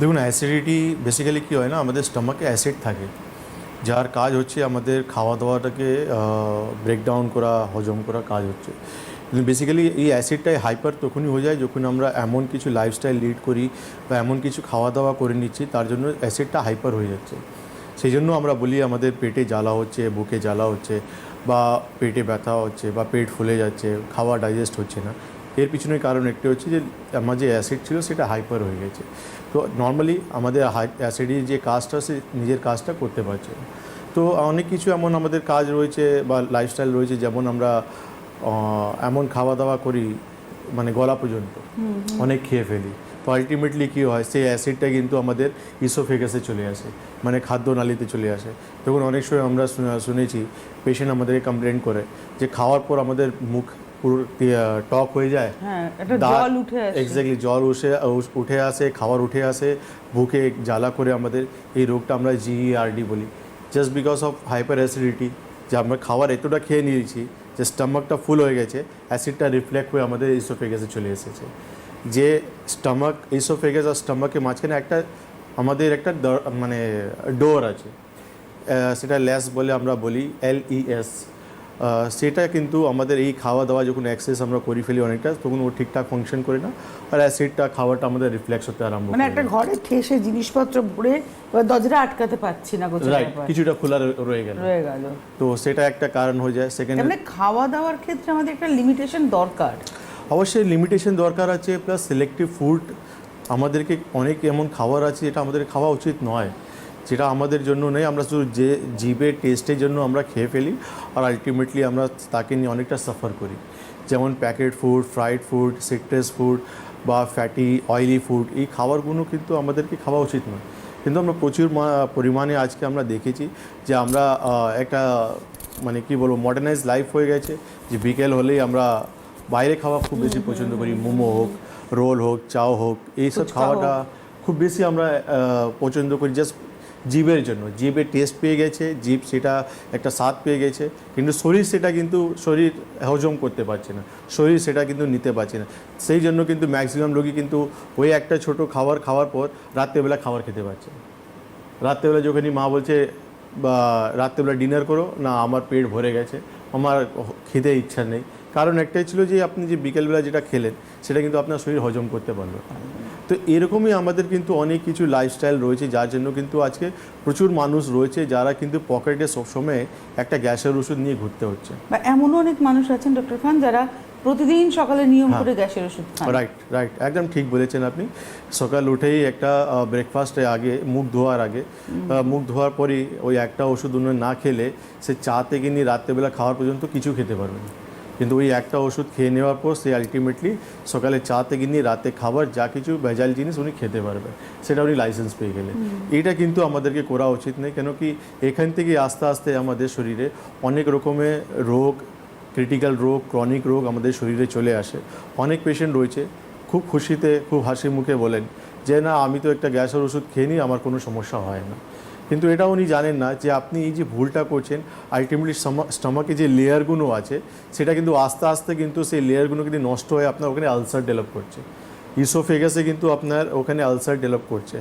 দেখুন acidity basically কী হয় না, আমাদের স্টমাকে অ্যাসিড থাকে, যার কাজ হচ্ছে আমাদের খাওয়া দাওয়াটাকে ব্রেকডাউন করা, হজম করা কাজ হচ্ছে। কিন্তু বেসিক্যালি এই অ্যাসিডটাই হাইপার তখনই হয়ে যায় যখন আমরা এমন কিছু লাইফস্টাইল লিড করি বা এমন কিছু খাওয়া দাওয়া করে নিচ্ছি, তার জন্য অ্যাসিডটা হাইপার হয়ে যাচ্ছে। সেই জন্য আমরা বলি আমাদের পেটে জ্বালা হচ্ছে, বুকে জ্বালা হচ্ছে, বা পেটে ব্যথা হচ্ছে, বা পেট ফুলে যাচ্ছে, খাওয়া ডাইজেস্ট হচ্ছে না। এর পিছনে কারণ একটি হচ্ছে যে আমার যে অ্যাসিড ছিল সেটা হাইপার হয়ে গেছে। তো নর্মালি আমাদের হাই অ্যাসিডের যে কাজটা সে নিজের কাজটা করতে পারছে। তো অনেক কিছু এমন আমাদের কাজ রয়েছে বা লাইফস্টাইল রয়েছে যেমন আমরা এমন খাওয়া দাওয়া করি মানে গলা পর্যন্ত। অনেক খেয়ে ফেলি। তো আলটিমেটলি কী হয়? সেই অ্যাসিডটা কিন্তু আমাদের ইসোফেগাসে চলে আসে মানে খাদ্যনালীতে চলে আসে। তখন অনেক সময় আমরা শুনেছি পেশেন্ট আমাদেরকে কমপ্লেন করে যে খাওয়ার পর আমাদের মুখ পুরো টক হয়ে যায়। হ্যাঁ জল উঠে এক্স্যাক্টলি জল উঠে উঠে আসে খাবার উঠে আসে বুকে জ্বালা করে আমাদের এই রোগটা আমরা জিইআরডি বলি। Just because of hyper acidity যে আমরা খাবার এতটা খেয়ে নিয়েছি যে স্টামাকটা ফুল হয়ে গেছে অ্যাসিডটা রিফ্লেক্ট হয়ে আমাদের ইসোফেগাসে চলে এসেছে। যে স্টামাক ইসোফেগাস আর স্টামাকের মাঝখানে একটা আমাদের একটা মানে ডোর আছে। সেটা ল্যাস বলে আমরা বলি এল ই এস। সেটা কিন্তু আমাদের এই খাওয়া দাওয়া যখন অ্যাক্সেস আমরা করে ফেলি অনেকটা তখন ও ঠিকঠাক ফাংশন করে না। আর অ্যাসিডটা খাওয়াটা আমাদের রিফ্লেক্স হতে আরম্ভ মানে একটা ঘরে ঠেসে জিনিসপত্র ভরে দরজাটা আটকাতে পারছি না রাইট কিছুটা খোলা রয়ে গেল। রয়ে গেল। তো সেটা একটা কারণ হয়ে যায়। সেকেন্ড মানে খাওয়া দাওয়ার ক্ষেত্রে আমাদের একটা লিমিটেশন দরকার। অবশ্যই লিমিটেশন দরকার আছে প্লাস সিলেক্টিভ ফুড আমাদেরকে অনেক এমন খাবার আছে যেটা আমাদের খাওয়া উচিত নয়, যেটা আমাদের জন্য নেই আমরা শুধু যে জিভের টেস্টের জন্য আমরা খেয়ে ফেলি আর আলটিমেটলি আমরা তাকে নিয়ে অনেকটা সাফার করি। যেমন packet food fried food citrus food বা ফ্যাটি অয়েলি ফুড এই খাবারগুলো কিন্তু আমাদেরকে খাওয়া উচিত নয়। কিন্তু আমরা প্রচুর পরিমাণে আজকে আমরা দেখেছি যে আমরা একটা মানে কি বলব মডার্নাইজ লাইফ হয়ে গেছে, যে বিকেল হলেই আমরা বাইরে খাওয়া খুব বেশি পছন্দ করি মোমো হোক রোল হোক চাও হোক এইসব খাওয়াটা খুব বেশি আমরা পছন্দ করি জাস্ট জিভের জন্য। জিভের টেস্ট পেয়ে গেছে জিভ সেটা একটা স্বাদ পেয়ে গেছে কিন্তু শরীর সেটা কিন্তু শরীর হজম করতে পারছে না শরীর সেটা কিন্তু নিতে পারছে না। সেই জন্য কিন্তু ম্যাক্সিমাম লোকই কিন্তু ওই একটা ছোট খাবার খাওয়ার পর রাত্রেবেলা খাবার খেতে পারছে না। রাত্রেবেলা যখনই মা বলছে বা রাত্রেবেলা ডিনার করো না আমার পেট ভরে গেছে আমার খেতে ইচ্ছা নেই। কারণ একটাই ছিল যে আপনি যে বিকেলবেলা যেটা খেলেন সেটা কিন্তু আপনার শরীর হজম করতে পারল তো এরকমই আমাদের কিন্তু অনেক কিছু লাইফস্টাইল রয়েছে যার জন্য কিন্তু আজকে প্রচুর মানুষ রয়েছে যারা কিন্তু পকেটে সবসময় একটা গ্যাসের ওষুধ নিয়ে ঘুরতে হচ্ছে। বা এমনও অনেক মানুষ আছেন ডক্টর খান যারা প্রতিদিন সকালে নিয়ম হ্যাঁ। করে গ্যাসের ওষুধ খান। রাইট রাইট একদম ঠিক বলেছেন আপনি। সকাল উঠেই একটা ব্রেকফাস্টের আগে মুখ ধোয়ার আগে মুখ ধোয়ার পরই ওই একটা ওষুধ উনি না খেলে সে চা থেকে নিয়ে রাত্রেবেলা খাওয়ার পর্যন্ত কিছু খেতে পারবে না। কিন্তু ওই একটা ওষুধ খেয়ে নেওয়ার পর সে আলটিমেটলি সকালে চা থেকে নিয়ে রাতে খাবার যা কিছু ভেজাল জিনিস উনি খেতে পারবে সেটা উনি লাইসেন্স পেয়ে গেলে এটা কিন্তু আমাদেরকে করা উচিত নেই কেন কি এখান থেকে আস্তে আস্তে আমাদের শরীরে অনেক রকমের রোগ ক্রিটিক্যাল রোগ ক্রনিক রোগ আমাদের শরীরে চলে আসে। অনেক পেশেন্ট রয়েছে খুব খুশিতে খুব হাসি মুখে বলেন যে না আমি তো একটা গ্যাসের ওষুধ খেয়ে নিই আমার কোনো সমস্যা হয় না। কিন্তু এটা উনি জানেন না যে আপনি এই যে ভুলটা করছেন আলটিমেটলি স্টমাকে যে লেয়ারগুলো আছে সেটা কিন্তু আস্তে আস্তে কিন্তু সেই লেয়ারগুলো কিন্তু নষ্ট হয়ে আপনার ওখানে আলসার ডেভেলপ করছে। ইসোফেগাসে কিন্তু আপনার ওখানে আলসার ডেভেলপ করছে।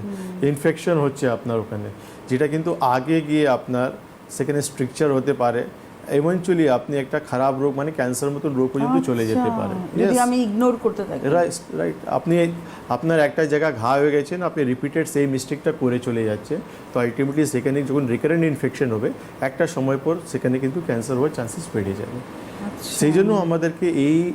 ইনফেকশন হচ্ছে আপনার ওখানে যেটা কিন্তু আগে গিয়ে আপনার সেখানে স্ট্রিকচার হতে পারে। এভেনচুয়ালি আপনি একটা খারাপ রোগ মানে ক্যান্সার মতন রোগ পর্যন্ত চলে যেতে আচ্ছা, পারে। যদি আমি ইগনোর করতে থাকি। রাইট রাইট আপনি আপনার একটা জায়গা ঘা হয়ে গেছেন আপনি রিপিটেড সেই মিস্টেকটা করে চলে যাচ্ছেন। তো আলটিমেটলি সেখানে যখন রিকারেন্ট ইনফেকশন হবে একটা সময় পর সেখানে কিন্তু ক্যান্সার হওয়ার চান্সেস বেড়ে যাবে। আচ্ছা। সেই জন্য আমাদেরকে এই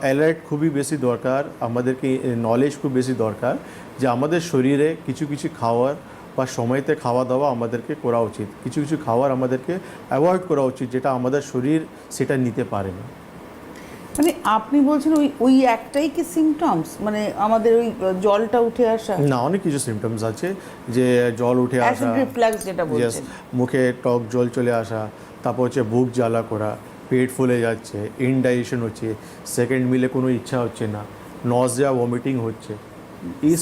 অ্যালার্ট খুবই বেশি দরকার আমাদেরকে নলেজ খুব বেশি দরকার যে আমাদের শরীরে কিছু কিছু খাওয়ার বা সময়তে খাওয়া দাওয়া আমাদেরকে করা উচিত। কিছু কিছু খাবার আমাদেরকে অ্যাভয়েড করা উচিত যেটা আমাদের শরীর সেটা নিতে পারে না। মানে আপনি বলছেন ওই ওই একটাই কি সিমটমস মানে আমাদের ওই জলটা উঠে আসা? না অনেক কিছু সিমটমস আছে যে জল উঠে আসা রিফ্লাক্স যেটা বলছেন। মুখে টক জল চলে আসা তারপর হচ্ছে বুক জ্বালা করা পেট ফুলে যাচ্ছে ইনডাইজেশন হচ্ছে সেকেন্ড মিলে কোনো ইচ্ছা হচ্ছে না নজিয়া ভমিটিং হচ্ছে।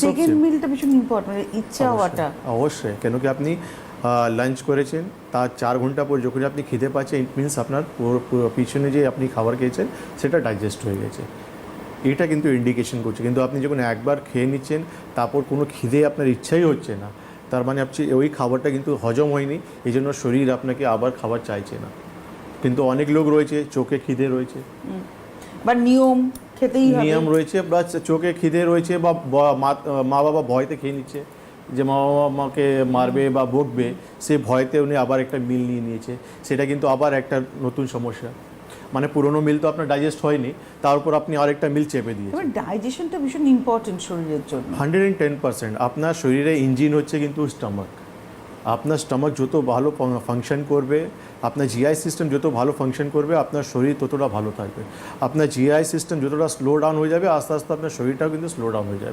সেকেন্ড মিলটা ভীষণ ইম্পর্টেন্ট ইচ্ছা হওয়াটা। অবশ্যই, কেন কি আপনি লাঞ্চ করেছেন তার চার ঘণ্টা পর যখন আপনি খেতে পাচ্ছেন ইট মিনস আপনার পিছনে যে আপনি খাবার খেয়েছেন সেটা ডাইজেস্ট হয়ে গেছে। এটা কিন্তু ইন্ডিকেশন করছে। কিন্তু আপনি যখন একবার খেয়ে নিচ্ছেন তারপর কোনো খিদে আপনার ইচ্ছাই হচ্ছে না। তার মানে আপনি ওই খাবারটা কিন্তু হজম হয়নি এই জন্য শরীর আপনাকে আবার খাবার চাইছে না। কিন্তু অনেক লোক রয়েছে চোখে খিদে রয়েছে। বা নিয়ম খেতেই হবে। নিয়ম রয়েছে বা চোখে খিদে রয়েছে বা মা- বাবা ভয়তে খেয়ে নিচ্ছে। যে মা বাবা আমাকে মারবে বা বকবে সে ভয়তে উনি আবার একটা মিল নিয়ে নিয়েছে। সেটা কিন্তু আবার একটা নতুন সমস্যা। মানে পুরনো মিল তো আপনার ডাইজেস্ট হয়নি তার উপর আপনি আরেকটা মিল চেপে দিয়েছেন। এবার ডাইজেশনটা ভীষণ ইম্পর্টেন্ট শরীরের জন্য। হান্ড্রেড অ্যান্ড টেন পার্সেন্ট আপনার শরীরে ইঞ্জিন হচ্ছে কিন্তু স্টমাক আপনার স্টমাক যত ভালো ফাংশন করবে, আপনার জিআই সিস্টেম যত ভালো ফাংশন করবে, আপনার শরীর ততটা ভালো থাকবে। আপনার জিআই সিস্টেম যতটা স্লো ডাউন হয়ে যাবে, আস্তে আস্তে আপনার শরীরটাও কিন্তু স্লো ডাউন হয়ে যাবে।